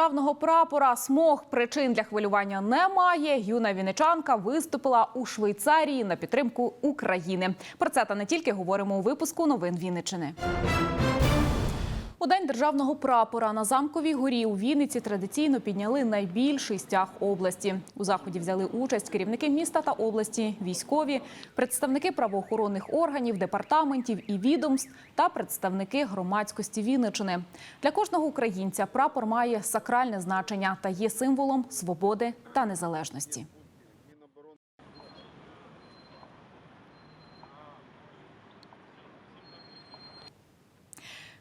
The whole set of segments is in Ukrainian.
Державного прапора смог причин для хвилювання немає. Юна вінничанка виступила у Швейцарії на підтримку України. Про це та не тільки говоримо у випуску новин Вінничини. У день державного прапора на замковій горі у Вінниці традиційно підняли найбільший стяг області. У заході взяли участь керівники міста та області, військові, представники правоохоронних органів, департаментів і відомств та представники громадськості Вінничини. Для кожного українця прапор має сакральне значення та є символом свободи та незалежності.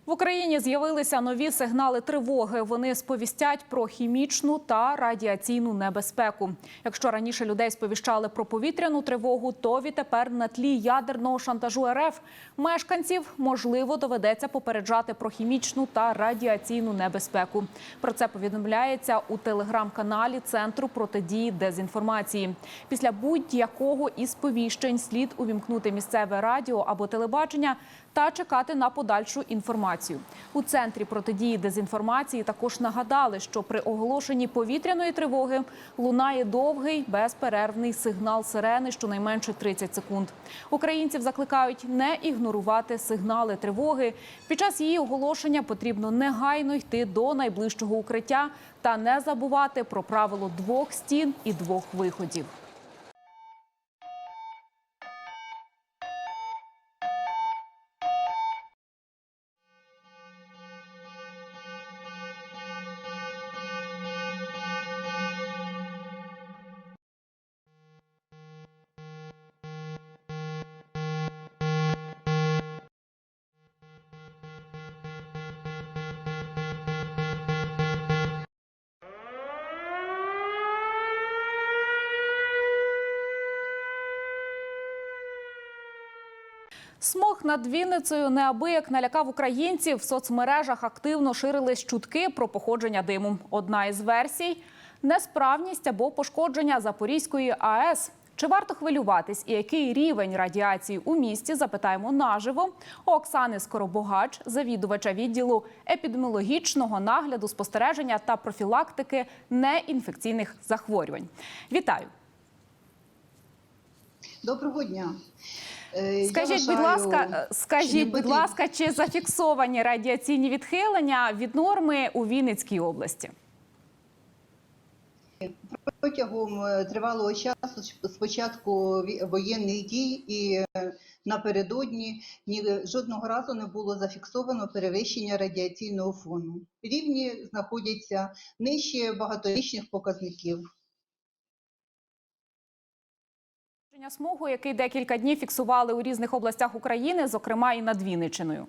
В Україні з'явилися нові сигнали тривоги. Вони сповістять про хімічну та радіаційну небезпеку. Якщо раніше людей сповіщали про повітряну тривогу, то відтепер на тлі ядерного шантажу РФ мешканців можливо доведеться попереджати про хімічну та радіаційну небезпеку. Про це повідомляється у телеграм-каналі Центру протидії дезінформації. Після будь-якого із сповіщень слід увімкнути місцеве радіо або телебачення та чекати на подальшу інформацію. У центрі протидії дезінформації також нагадали, що при оголошенні повітряної тривоги лунає довгий безперервний сигнал сирени, щонайменше 30 секунд. Українців закликають не ігнорувати сигнали тривоги. Під час її оголошення потрібно негайно йти до найближчого укриття та не забувати про правило двох стін і двох виходів. Смог над Вінницею неабияк налякав українців. В соцмережах активно ширились чутки про походження диму. Одна із версій несправність або пошкодження Запорізької АЕС. Чи варто хвилюватись і який рівень радіації у місті? Запитаємо наживо у Оксани Скоробогач, завідувача відділу епідеміологічного нагляду, спостереження та профілактики неінфекційних захворювань. Вітаю! Доброго дня. Е, я Скажіть, будь ласка, скажіть, не будь ласка, чи зафіксовані радіаційні відхилення від норми у Вінницькій області? протягом е, тривалого часу з початку воєнних дій і е, напередодні ні жодного разу не було зафіксовано перевищення радіаційного фону. Рівні знаходяться нижче багаторічних показників. Смогу, який декілька днів фіксували у різних областях України, зокрема і над Вінниччиною.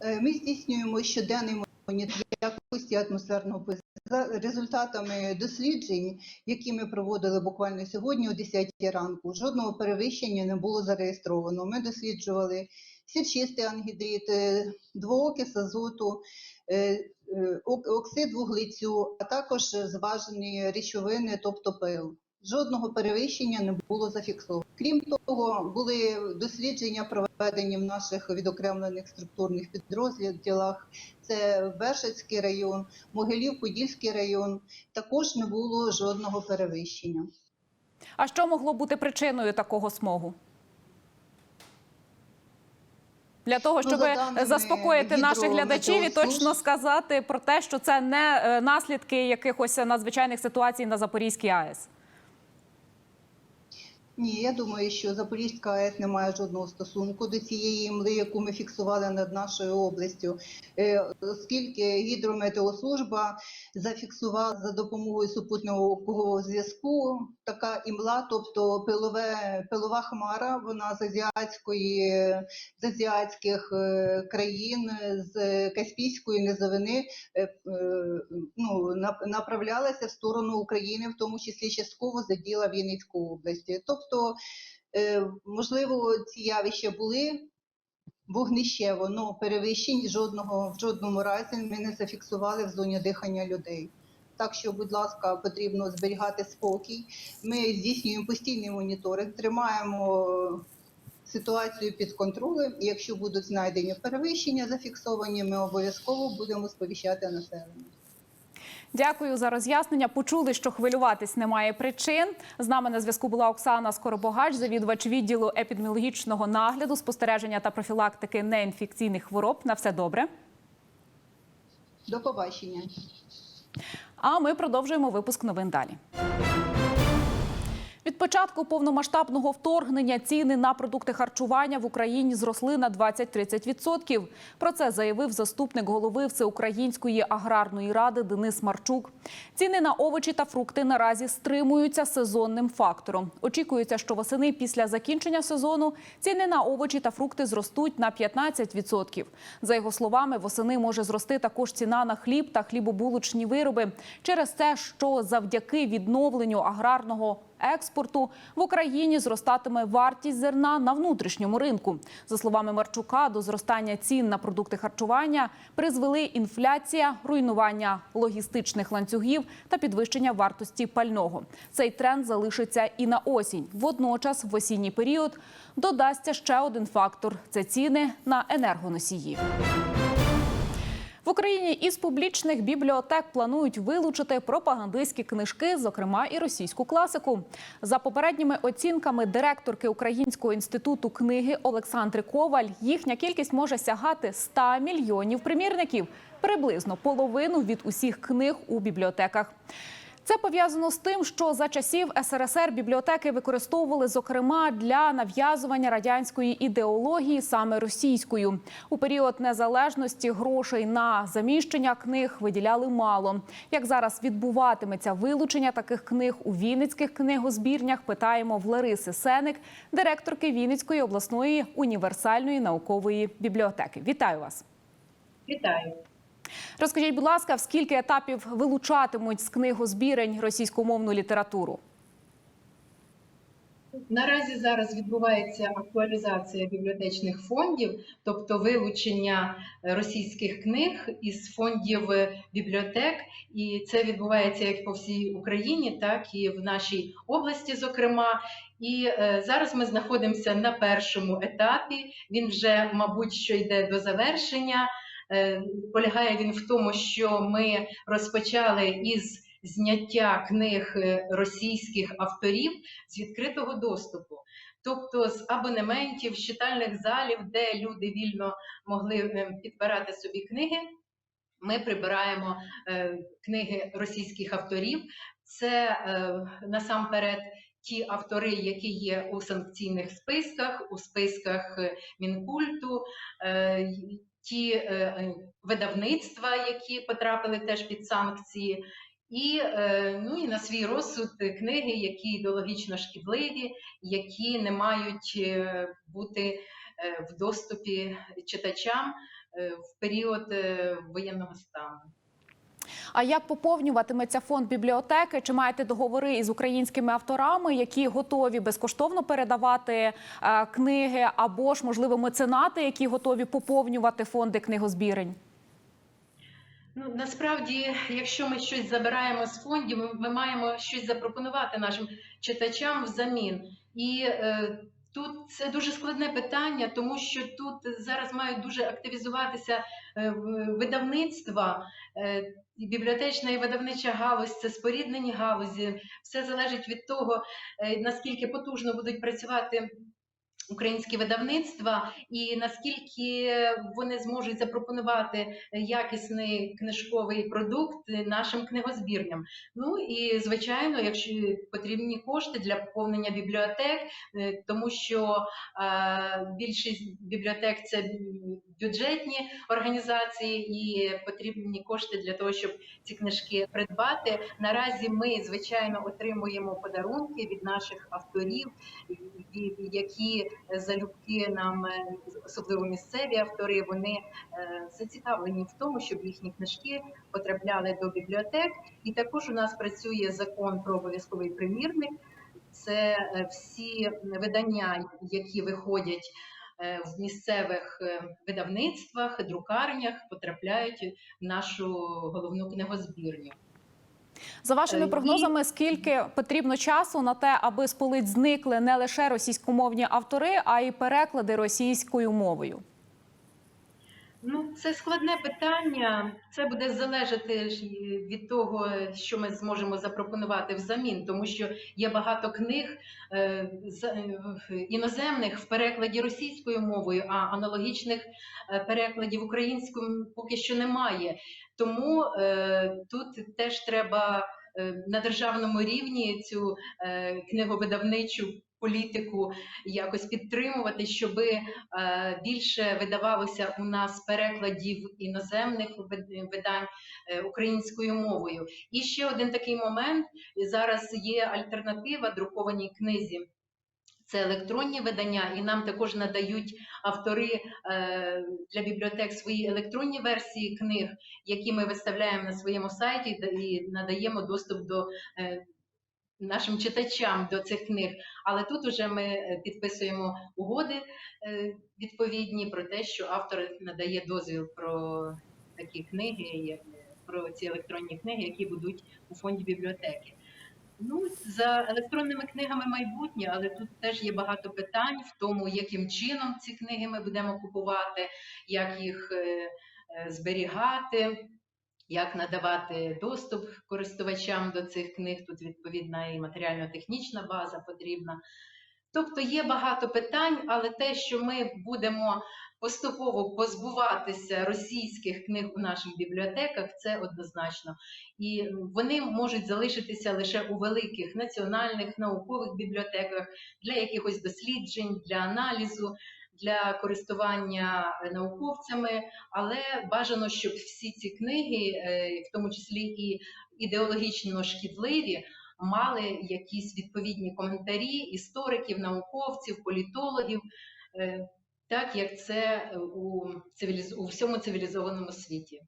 Е, Ми здійснюємо щоденний моніторинг якості атмосферного повітря. За результатами досліджень, які ми проводили буквально сьогодні о 10 ранку, жодного перевищення не було зареєстровано. Ми досліджували сірчистий ангідрит, е, двоокис азоту, е, ок- оксид вуглецю, а також зважені речовини, тобто пил. Жодного перевищення не було зафіксовано. Крім того, були дослідження проведені в наших відокремлених структурних підрозділах. Це Бершацький район, Могилів-Подільський район. Також не було жодного перевищення. А що могло бути причиною такого смогу? Для того, Ну, щоб за заспокоїти наших глядачів і точно сказати про те, що це не е, наслідки якихось надзвичайних ситуацій на Запорізькій АЕС. Ні, я думаю, що Запорізька АЕС не має жодного стосунку до цієї імли, яку ми фіксували над нашою областю, Е, оскільки гідрометеослужба зафіксувала за допомогою супутникового зв'язку така імла, тобто пилове, пилова хмара, вона з азіатської з азіатських е, країн, з Каспійської низовини е, ну, направлялася в сторону України, в тому числі частково заділа Вінницьку область. Тобто, е, можливо, ці явища були вогнищево, але перевищень жодного в жодному разі ми не зафіксували в зоні дихання людей. Так що, будь ласка, потрібно зберігати спокій. Ми здійснюємо постійний моніторинг, тримаємо ситуацію під контролем. І якщо будуть знайдені перевищення зафіксовані, ми обов'язково будемо сповіщати населення. Дякую за роз'яснення. Почули, що хвилюватись немає причин. З нами на зв'язку була Оксана Скоробогач, завідувач відділу епідеміологічного нагляду, спостереження та профілактики неінфекційних хвороб. На все добре. До побачення. А ми продовжуємо випуск новин далі. Від початку повномасштабного вторгнення ціни на продукти харчування в Україні зросли на 20-30%. Про це заявив заступник голови Всеукраїнської аграрної ради Денис Марчук. Ціни на овочі та фрукти наразі стримуються сезонним фактором. Очікується, що восени після закінчення сезону ціни на овочі та фрукти зростуть на 15%. За його словами, восени може зрости також ціна на хліб та хлібобулочні вироби через те, що завдяки відновленню аграрного експорту в Україні зростатиме вартість зерна на внутрішньому ринку. За словами Марчука, до зростання цін на продукти харчування призвели інфляція, руйнування логістичних ланцюгів та підвищення вартості пального. Цей тренд залишиться і на осінь. Водночас, в осінній період додасться ще один фактор це ціни на енергоносії. В Україні із публічних бібліотек планують вилучити пропагандистські книжки, зокрема і російську класику. За попередніми оцінками директорки Українського інституту книги Олександри Коваль, їхня кількість може сягати 100 мільйонів примірників, приблизно половину від усіх книг у бібліотеках. Це пов'язано з тим, що за часів СРСР бібліотеки використовували зокрема для нав'язування радянської ідеології саме російською. У період незалежності грошей на заміщення книг виділяли мало. Як зараз відбуватиметься вилучення таких книг у Вінницьких книгозбірнях? Питаємо в Лариси Сеник, директорки Вінницької обласної універсальної наукової бібліотеки. Вітаю вас! Вітаю. Розкажіть, будь ласка, в скільки етапів вилучатимуть з книгозбірень російськомовну літературу? Наразі зараз відбувається актуалізація бібліотечних фондів, тобто вилучення російських книг із фондів бібліотек, і це відбувається як по всій Україні, так і в нашій області, зокрема. І е, зараз ми знаходимося на першому етапі. Він вже, мабуть, що йде до завершення. Е, полягає він в тому, що ми розпочали із зняття книг е, російських авторів з відкритого доступу, тобто з абонементів, з читальних залів, де люди вільно могли е, підбирати собі книги. Ми прибираємо книги російських авторів. Це насамперед ті автори, які є у санкційних списках, у списках Мінкульту. Ті е, е, видавництва, які потрапили теж під санкції, і, е, ну, і на свій розсуд книги, які ідеологічно шкідливі, які не мають бути в доступі читачам в період воєнного стану. А як поповнюватиметься фонд бібліотеки? Чи маєте договори із українськими авторами, які готові безкоштовно передавати е, книги, або ж можливо меценати, які готові поповнювати фонди книгозбірень? Ну насправді, якщо ми щось забираємо з фондів, ми, ми маємо щось запропонувати нашим читачам взамін. І е, тут це дуже складне питання, тому що тут зараз мають дуже активізуватися видавництва. Е, бібліотечна і видавнича галузь це споріднені галузі. Все залежить від того, е, наскільки потужно будуть працювати українські видавництва, і наскільки вони зможуть запропонувати якісний книжковий продукт нашим книгозбірням. Ну і звичайно, якщо потрібні кошти для поповнення бібліотек, е, тому що е, більшість бібліотек це бюджетні організації, і потрібні кошти для того, щоб ці книжки придбати. Наразі ми звичайно отримуємо подарунки від наших авторів, які залюбки нам, е, особливо місцеві автори, вони е, зацікавлені в тому, щоб їхні книжки потрапляли до бібліотек. І також у нас працює закон про обов'язковий примірник. Це е, всі видання, які виходять в місцевих видавництвах, друкарнях, потрапляють в нашу головну книгозбірню. За вашими Е, прогнозами, скільки потрібно часу на те, аби з полиць зникли не лише російськомовні автори, а й переклади російською мовою? Ну, це складне питання. Це буде залежати від того, що ми зможемо запропонувати взамін, тому що є багато книг е, е, іноземних в перекладі російською мовою, а аналогічних перекладів українською поки що немає. Тому е, тут теж треба е, на державному рівні цю е, книговидавничу політику якось підтримувати, щоби е, більше видавалося у нас перекладів іноземних видань е, українською мовою. І ще один такий момент: зараз є альтернатива друкованій книзі. Це електронні видання, і нам також надають автори е, для бібліотек свої електронні версії книг, які ми виставляємо на своєму сайті і надаємо доступ до е, нашим читачам до цих книг. Але тут уже ми е, підписуємо угоди відповідні про те, що автор надає дозвіл про такі книги, про ці електронні книги, які будуть у фонді бібліотеки. Ну, за електронними книгами майбутнє, але тут теж є багато питань в тому, яким чином ці книги ми будемо купувати, як їх е, е, зберігати, як надавати доступ користувачам до цих книг. Тут відповідна і матеріально-технічна база потрібна. Тобто є багато питань, але те, що ми будемо поступово позбуватися російських книг у наших бібліотеках, це однозначно. І вони можуть залишитися лише у великих національних наукових бібліотеках для якихось досліджень, для аналізу, для користування науковцями. Але бажано, щоб всі ці книги, е, в тому числі і ідеологічно шкідливі, мали якісь відповідні коментарі істориків, науковців, політологів, е, так як це у, цивіліз... у всьому цивілізованому світі.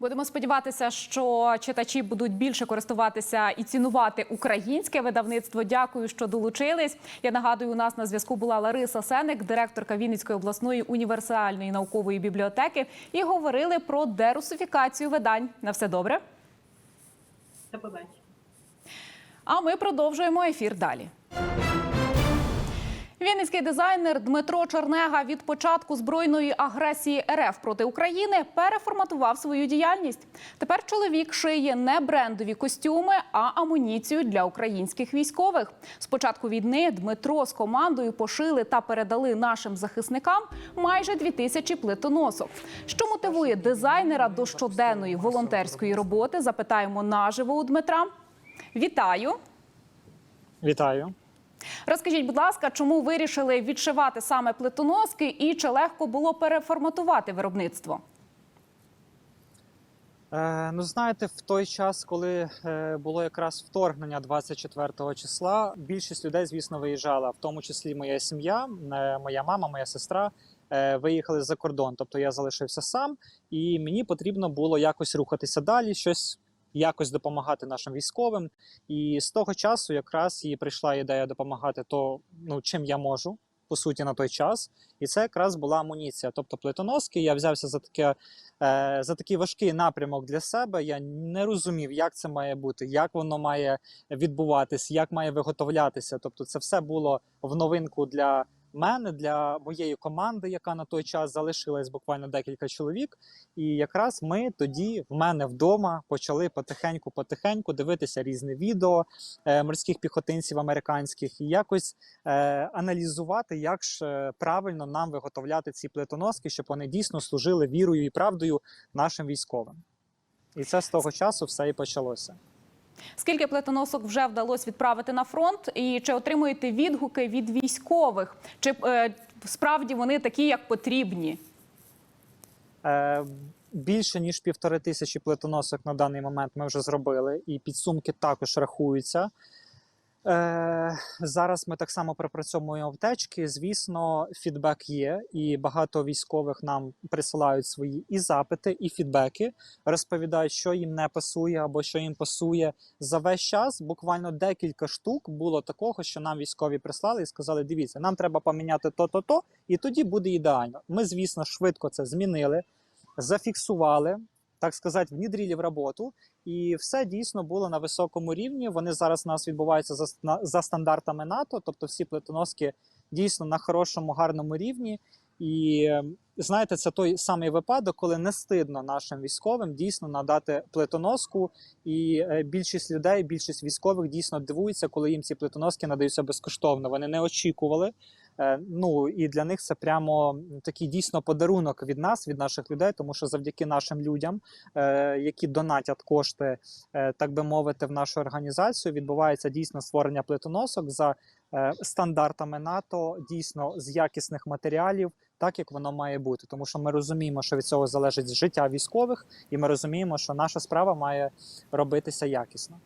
Будемо сподіватися, що читачі будуть більше користуватися і цінувати українське видавництво. Дякую, що долучились. Я нагадую, у нас на зв'язку була Лариса Сеник, директорка Вінницької обласної універсальної наукової бібліотеки, і говорили про дерусифікацію видань. На все добре. До побачення. А ми продовжуємо ефір далі. Вінницький дизайнер Дмитро Чернега від початку збройної агресії РФ проти України переформатував свою діяльність. Тепер чоловік шиє не брендові костюми, а амуніцію для українських військових. З початку війни Дмитро з командою пошили та передали нашим захисникам майже дві тисячі плитоносок. Що мотивує дизайнера до щоденної волонтерської роботи? Запитаємо наживо у Дмитра. Вітаю! Вітаю. Розкажіть, будь ласка, чому вирішили відшивати саме плитоноски і чи легко було переформатувати виробництво? Е, ну, знаєте, в той час, коли е, було якраз вторгнення 24 числа, більшість людей, звісно, виїжджала, в тому числі моя сім'я, е, моя мама, моя сестра е, виїхали за кордон. Тобто я залишився сам, і мені потрібно було якось рухатися далі, щось якось допомагати нашим військовим. І з того часу якраз і прийшла ідея допомагати то, ну, чим я можу. По суті, на той час, і це якраз була амуніція, тобто плитоноски. Я взявся за таке е, за такий важкий напрямок для себе. Я не розумів, як це має бути, як воно має відбуватись, як має виготовлятися. Тобто, це все було в новинку для мене, для моєї команди, яка на той час залишилась буквально декілька чоловік. І якраз ми тоді в мене вдома почали потихеньку-потихеньку дивитися різні відео е, морських піхотинців американських і якось е, аналізувати, як ж е, правильно нам виготовляти ці плитоноски, щоб вони дійсно служили вірою і правдою нашим військовим. І це з того часу все і почалося. Скільки плетоносок вже вдалося відправити на фронт? І чи отримуєте відгуки від військових? Чи е, справді вони такі, як потрібні? Е, більше ніж півтори тисячі плетоносок на даний момент ми вже зробили, і підсумки також рахуються. Е, зараз ми так само пропрацьовуємо аптечки. Звісно, фідбек є, і багато військових нам присилають свої і запити, і фідбеки, розповідають, що їм не пасує або що їм пасує. За весь час буквально декілька штук було такого, що нам військові прислали і сказали: дивіться, нам треба поміняти то-то, то, і тоді буде ідеально. Ми, звісно, швидко це змінили, зафіксували. Так сказати, внідрілі в роботу, і все дійсно було на високому рівні. Вони зараз у нас відбуваються за, за стандартами НАТО, тобто всі плитоноски дійсно на хорошому, гарному рівні. І е, знаєте, це той самий випадок, коли не стидно нашим військовим дійсно надати плитоноску. І е, більшість людей, більшість військових дійсно дивуються, коли їм ці плитоноски надаються безкоштовно. Вони не очікували. Е, Ну і для них це прямо такий дійсно подарунок від нас, від наших людей, тому що завдяки нашим людям, е, які донатять кошти, так би мовити, в нашу організацію, відбувається дійсно створення плитоносок за стандартами НАТО, дійсно з якісних матеріалів, так як воно має бути. Тому що ми розуміємо, що від цього залежить життя військових, і ми розуміємо, що наша справа має робитися якісно.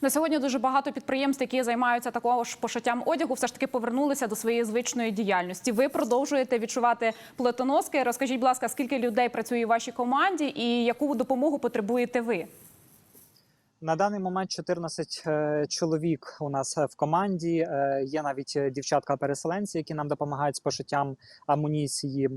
На сьогодні дуже багато підприємств, які займаються також пошиттям одягу, все ж таки повернулися до своєї звичної діяльності. Ви продовжуєте відчувати плетоноски. Розкажіть, будь ласка, скільки людей працює в вашій команді і яку допомогу потребуєте ви? На даний момент 14 е, чоловік у нас е, в команді. Е, Є навіть дівчатка-переселенці, які нам допомагають з пошиттям амуніції.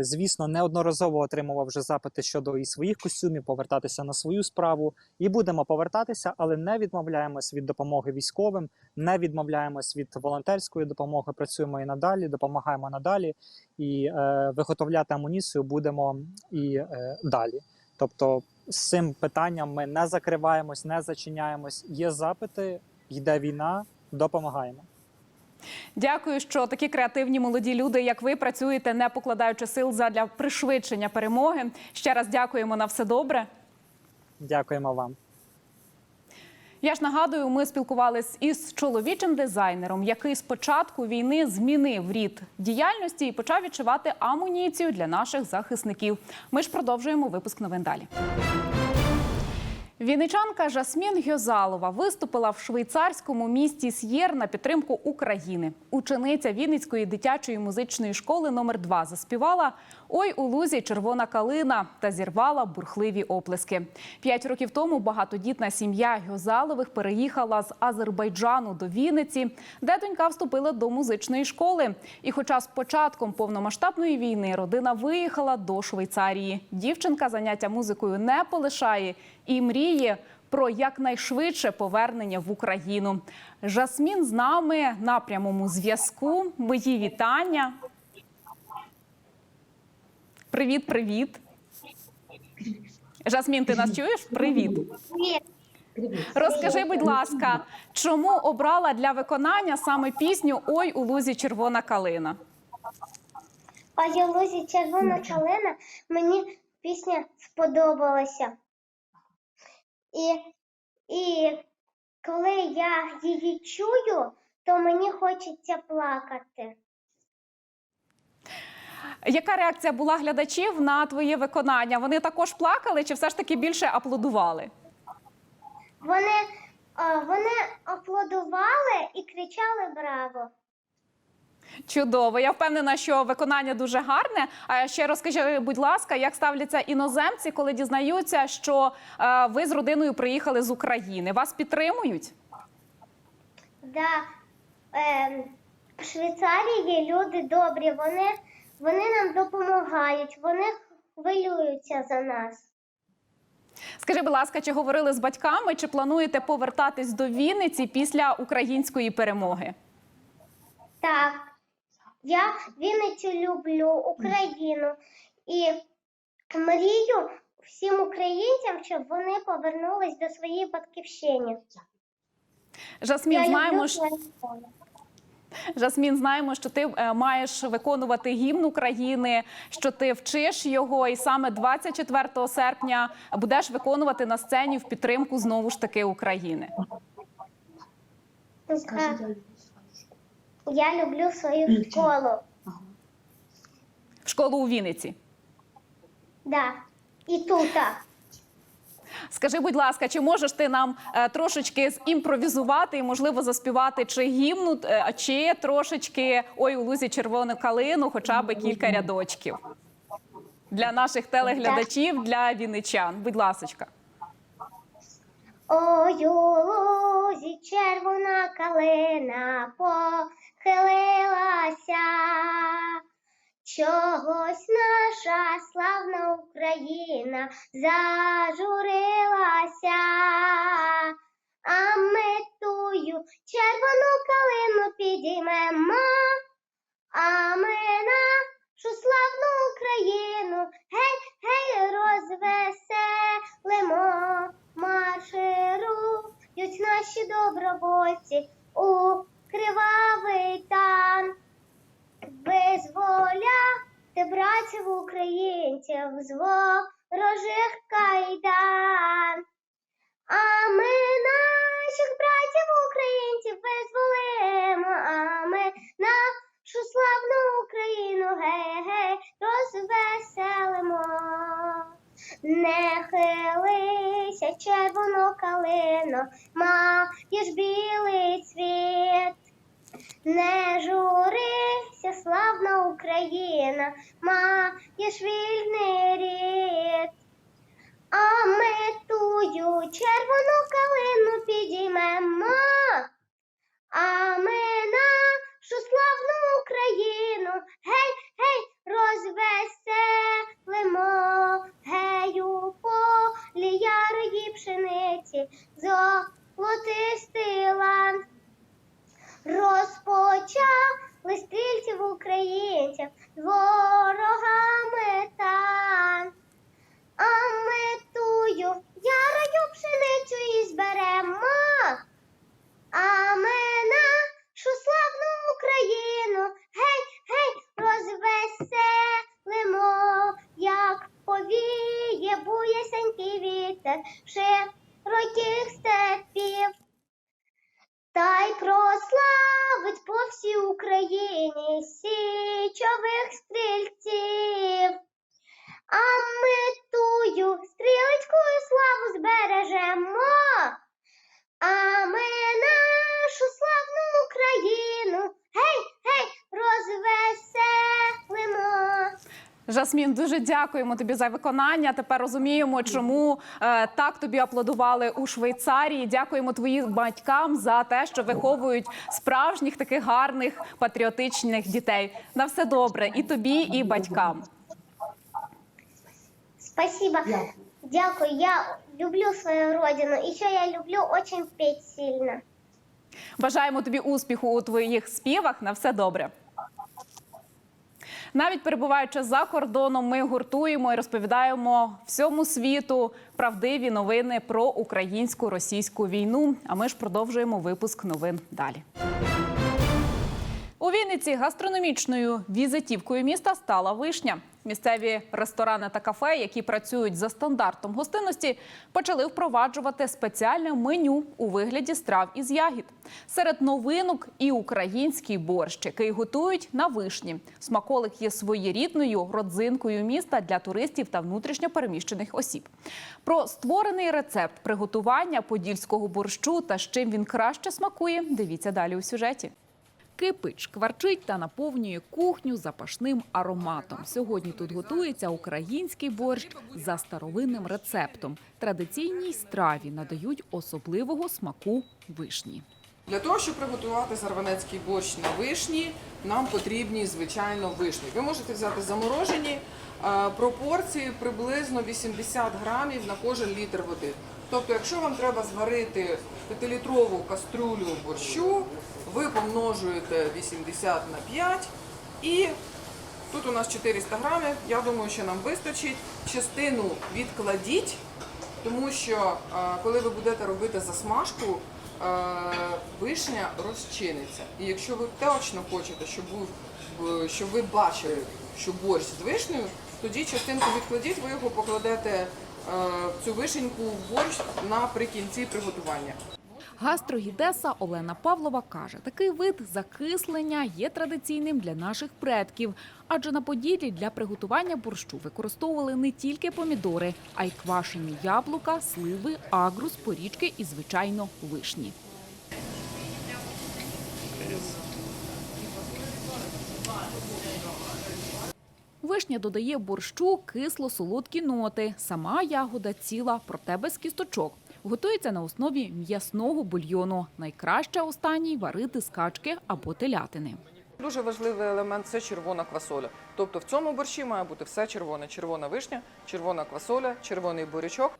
Звісно, неодноразово отримував вже запити щодо і своїх костюмів, повертатися на свою справу. І будемо повертатися, але не відмовляємось від допомоги військовим, не відмовляємось від волонтерської допомоги. Працюємо і надалі, допомагаємо надалі. І виготовляти амуніцію будемо і далі. Тобто з цим питанням ми не закриваємось, не зачиняємось. Є запити, йде війна, допомагаємо. Дякую, що такі креативні молоді люди, як ви, працюєте, не покладаючи сил задля пришвидшення перемоги. Ще раз дякуємо на все добре. Дякуємо вам. Я ж нагадую, ми спілкувалися із чоловічим дизайнером, який з початку війни змінив рід діяльності і почав відчувати амуніцію для наших захисників. Ми ж продовжуємо випуск новин далі. Вінничанка Жасмін Гьозалова виступила в швейцарському місті С'єр на підтримку України. Учениця Вінницької дитячої музичної школи номер 2 заспівала Ой у лузі червона калина та зірвала бурхливі оплески. П'ять років тому багатодітна сім'я Гьозалових переїхала з Азербайджану до Вінниці, де донька вступила до музичної школи. І, хоча з початком повномасштабної війни родина виїхала до Швейцарії, дівчинка заняття музикою не полишає і мріє про якнайшвидше повернення в Україну. Жасмін з нами на прямому зв'язку. Мої вітання. Привіт, привіт. Жасмін, ти нас чуєш? Привіт. Розкажи, будь ласка, чому обрала для виконання саме пісню Ой у лузі червона калина? Ой, у лузі червона калина мені пісня сподобалася. І, і коли я її чую, то мені хочеться плакати. Яка реакція була глядачів на твоє виконання? Вони також плакали чи все ж таки більше аплодували? Вони, а, вони аплодували і кричали браво. Чудово. Я впевнена, що виконання дуже гарне. А ще розкажи, будь ласка, як ставляться іноземці, коли дізнаються, що е, ви з родиною приїхали з України? Вас підтримують? Да, е, в Швейцарії люди добрі, вони, вони нам допомагають, вони хвилюються за нас. Скажи, будь ласка, чи говорили з батьками, чи плануєте повертатись до Вінниці після української перемоги? Так, я Вінницю люблю, Україну і мрію всім українцям, щоб вони повернулись до своєї батьківщини. Жасмін, я знаємо, що школу. Жасмін, знаємо, що ти е, маєш виконувати гімн України, що ти вчиш його, і саме 24 серпня будеш виконувати на сцені в підтримку знову ж таки України. Я люблю свою школу. В школу у Вінниці. Да. І тут. Скажи, будь ласка, чи можеш ти нам е, трошечки зімпровізувати і, можливо, заспівати чи гімну, е, чи трошечки ой у лузі червону калину, хоча б кілька рядочків для наших телеглядачів, для вінничан. Будь ласочка. Ой, у лузі червона калина чогось наша славна Україна зажурилася, а ми тую червону калину підіймемо, а ми нашу славну Україну гей, гей, розвеселимо, марширують наші добровольці у кривавий тан. Визволяти братів українців з ворожих кайдан. А ми наших братів українців визволимо, а ми нашу славну Україну гей-гей розвеселимо. Не хилися, червоно калино, маєш білий цвіт. Не журися, славна Україна, маєш вільний рід. А ми тую червону калину підіймемо, а ми нашу славну Україну, гей, гей, розвеселимо, гей у полі ярої пшениці, золотистий лан. Розпочали стрільців українців ворогами Жасмін, дуже дякуємо тобі за виконання. Тепер розуміємо, чому е, так тобі аплодували у Швейцарії. Дякуємо твоїм батькам за те, що виховують справжніх таких гарних патріотичних дітей. На все добре, і тобі, і батькам. Спасибо. Дякую. Я люблю свою родину. Еще я люблю очень петь сильно. Бажаємо тобі успіху у твоїх співах. На все добре. Навіть перебуваючи за кордоном, ми гуртуємо і розповідаємо всьому світу правдиві новини про українську російську війну. А ми ж продовжуємо випуск новин далі. У Вінниці гастрономічною візитівкою міста стала вишня. Місцеві ресторани та кафе, які працюють за стандартом гостинності, почали впроваджувати спеціальне меню у вигляді страв із ягід. Серед новинок і український борщ, який готують на вишні. Смаколик є своєрідною родзинкою міста для туристів та внутрішньопереміщених осіб. Про створений рецепт приготування подільського борщу та з чим він краще смакує. Дивіться далі у сюжеті. Кипить, шкварчить та наповнює кухню запашним ароматом. Сьогодні тут готується український борщ за старовинним рецептом. Традиційній страві надають особливого смаку вишні. Для того, щоб приготувати зарванецький борщ на вишні, нам потрібні, звичайно, вишні. Ви можете взяти заморожені е, пропорції приблизно 80 грамів на кожен літр води. Тобто, якщо вам треба зварити 5-літрову каструлю борщу, ви помножуєте 80 на 5 і тут у нас 400 грамів. Я думаю, що нам вистачить. Частину відкладіть, тому що е, коли ви будете робити засмажку, е, вишня розчиниться. І якщо ви точно хочете, щоб був е, щоб ви бачили, що борщ з вишнею, тоді частинку відкладіть, ви його покладете е, цю вишеньку в борщ наприкінці приготування. Гастрогідеса Олена Павлова каже, такий вид закислення є традиційним для наших предків, адже на Поділлі для приготування борщу використовували не тільки помідори, а й квашені яблука, сливи, агрус, порічки і, звичайно, вишні. Вишня додає борщу кисло-солодкі ноти. Сама ягода ціла, проте без кісточок. Готується на основі м'ясного бульйону. Найкраще останній варити з качки або телятини. Дуже важливий елемент це червона квасоля. Тобто в цьому борщі має бути все червоне: червона вишня, червона квасоля, червоний бурячок.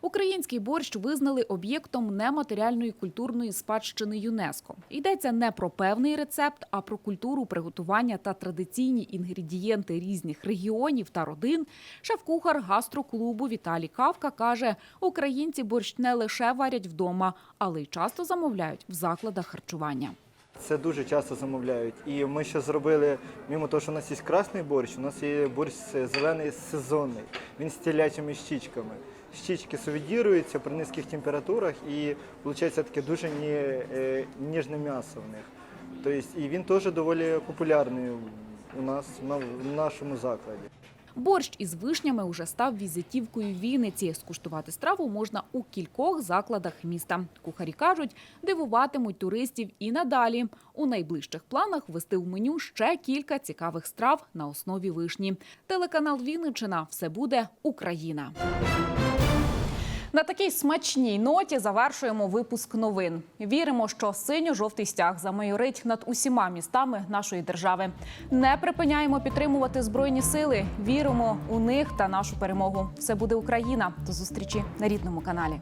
Український борщ визнали об'єктом нематеріальної культурної спадщини ЮНЕСКО. Йдеться не про певний рецепт, а про культуру приготування та традиційні інгредієнти різних регіонів та родин. Шеф-кухар гастроклубу Віталій Кавка каже: українці борщ не лише варять вдома, але й часто замовляють в закладах харчування. Це дуже часто замовляють. І ми ще зробили, мимо того, що у нас є красний борщ, у нас є борщ зелений сезонний. Він з телячими щічками. Щічки сувідіруються при низьких температурах і виходить таке дуже е, ніжне м'ясо в них. Тобто, і він теж доволі популярний у нас на- в нашому закладі. Борщ із вишнями уже став візитівкою Вінниці. Скуштувати страву можна у кількох закладах міста. Кухарі кажуть, дивуватимуть туристів і надалі. У найближчих планах ввести в меню ще кілька цікавих страв на основі вишні. Телеканал Вінничина все буде Україна. На такій смачній ноті завершуємо випуск новин. Віримо, що синьо-жовтий стяг замайорить над усіма містами нашої держави. Не припиняємо підтримувати збройні сили. Віримо у них та нашу перемогу. Все буде Україна. До зустрічі на рідному каналі.